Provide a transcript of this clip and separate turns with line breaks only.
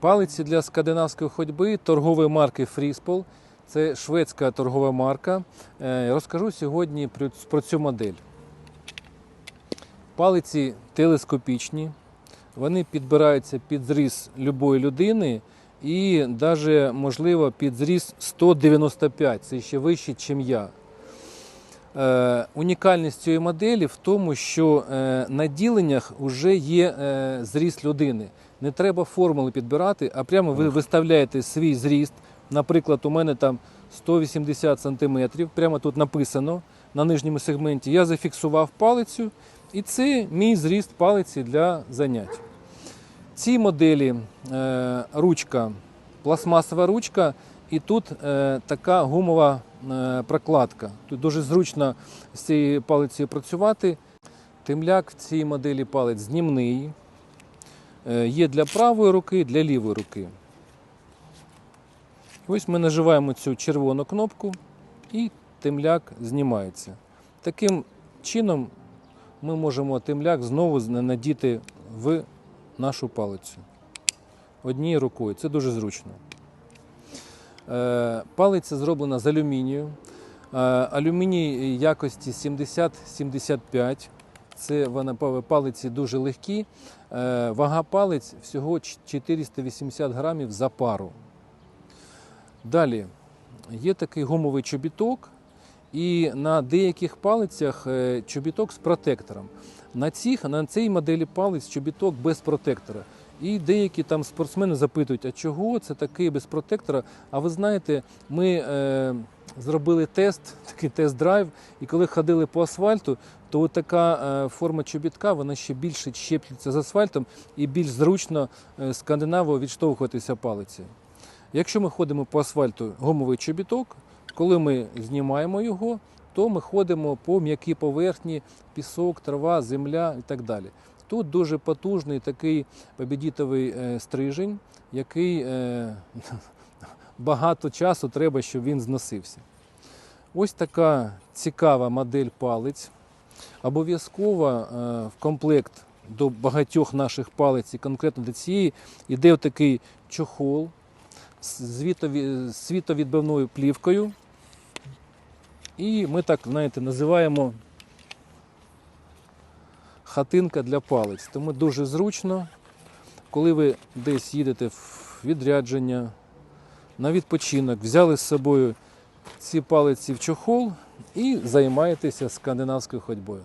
Палиці для скандинавської ходьби торгової марки Фріспол. Це шведська торгова марка. Е, Розкажу сьогодні про- цю модель. Палиці телескопічні, вони підбираються під зріст любої людини і навіть, можливо, під зріст 195, це ще вище, ніж я. Е, унікальність цієї моделі в тому, що е, на діленнях вже є е, зріст людини. Не треба формули підбирати, а прямо ви виставляєте свій зріст. Наприклад, у мене там 180 см, прямо тут написано на нижньому сегменті. Я зафіксував палицю, і це мій зріст палиці для занять. Цій моделі ручка, пластмасова ручка, і тут е, така гумова е, прокладка. Тут дуже зручно з цією палицею працювати. Темляк в цій моделі палець знімний. Е, є для правої руки, для лівої руки. Ось ми наживаємо цю червону кнопку і темляк знімається. Таким чином ми можемо темляк знову надіти в нашу палицю однією рукою. Це дуже зручно. Е, Палиця зроблена з алюмінію. Е, Алюміній якості 70-75. Це палиці дуже легкі. Е, Вага палець всього 480 грамів за пару. Далі є такий гумовий чобіток, і на деяких палицях е, чобіток з протектором. На, цих, на цій моделі палець чобіток без протектора. І деякі там спортсмени запитують, а чого це такий без протектора? А ви знаєте, ми е, зробили тест, такий тест-драйв, і коли ходили по асфальту, то така е, форма чобітка вона ще більше щеплюється з асфальтом і більш зручно е, скандинаво відштовхуватися палицею. Якщо ми ходимо по асфальту гумовий чобіток, коли ми знімаємо його, то ми ходимо по м'якій поверхні, пісок, трава, земля і так далі. Тут дуже потужний такий побідітовий е, стрижень, який е, багато часу треба, щоб він зносився. Ось така цікава модель палець. Обов'язково е, в комплект до багатьох наших палиць, і конкретно до цієї, йде такий чохол з світовідбивною плівкою. І ми так, знаєте, називаємо хатинка для палець. Тому дуже зручно, коли ви десь їдете в відрядження, на відпочинок, взяли з собою ці палиці в чохол і займаєтеся скандинавською ходьбою.